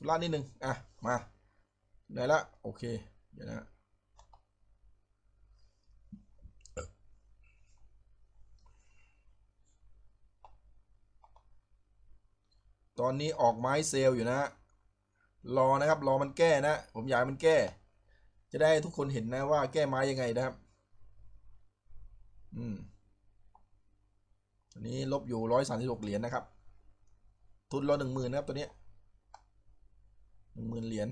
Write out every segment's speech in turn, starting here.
ธุระนิดนึง อะ มาไหนละ โอเค เดี๋ยวนะ ตอนนี้ออกไม้เซลล์อยู่นะ รอนะครับ รอมันแก้นะ ผมอยากมันแก้ จะได้ทุกคนเห็นนะว่าแก้ไม้ยังไงนะครับ อืมอันนี้ลบอยู่ร้อยสามสิบหกเหรียญนะครับ ทุนราหนึ่งหมื่นนะครับตัวเนี้ย นึ่งหมื่นเหรียญ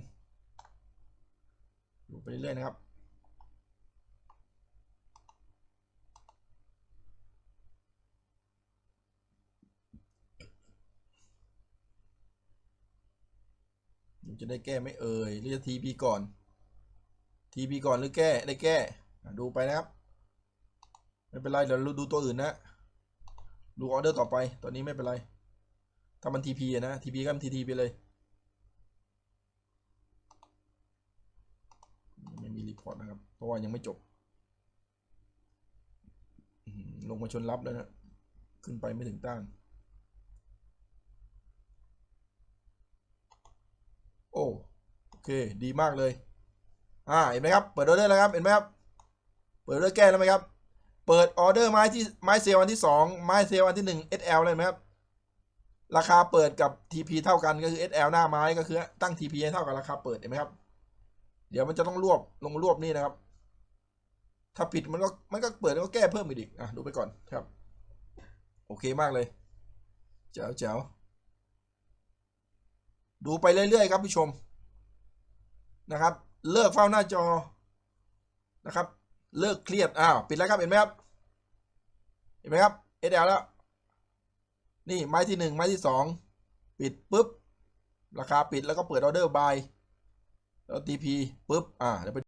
อยู่ไปเรื่อยๆนะครับจะได้แก้ไม่เอ่ยหรือจะทีพีก่อนทีพีก่อนหรือแก้ได้แก้ดูไปนะครับ ไม่เป็นไรเดี๋ยวเราดูตัวอื่นนะดูออเดอร์ต่อไปตอนนี้ไม่เป็นไร ถ้ามันทีพีนะทีพีก็มันทีทีไปเลย ไม่มี รีพอร์ตนะครับ เพราะว่ายังไม่จบ ลงมาชนรับแล้วนะ ขึ้นไปไม่ถึงต้าน โอ้โอเค ดีมากเลย อ่า เห็นไหมครับ เปิดออเดอร์แล้วครับ เห็นไหมครับ เปิดออเดอร์แก้แล้วไหมครับ เปิดออเดอร์ไม้ที่ไม้เซลล์อันที่สองไม้เซลล์อันที่หนึ่ง SL เลยไหมครับราคาเปิดกับ TP เท่ากันก็คือ SL หน้าไม้ก็คือตั้ง TP ให้เท่ากับราคาเปิดเห็นไหมครับ เดี๋ยวมันจะต้องรวบลงรวบนี่นะครับ ถ้าผิดมันก็มันก็เปิดแล้วก็แก้เพิ่มอีกอะดูไปก่อนครับ โอเคมากเลยแจ๋วแจ๋วดูไปเรื่อยๆครับผู้ชมนะครับ เลิกเฝ้าหน้าจอนะครับ เลิกเครียดอ้าวปิดแล้วครับเห็นไหมครับ เห็นไหมครับ SL แล้ว นี่ไม้ที่หนึ่งไม้ที่สองปิดปุ๊บราคาปิดแล้วก็เปิดออเดอร์บาย แล้ว TP ปุ๊บอ่าเดี๋ยวไป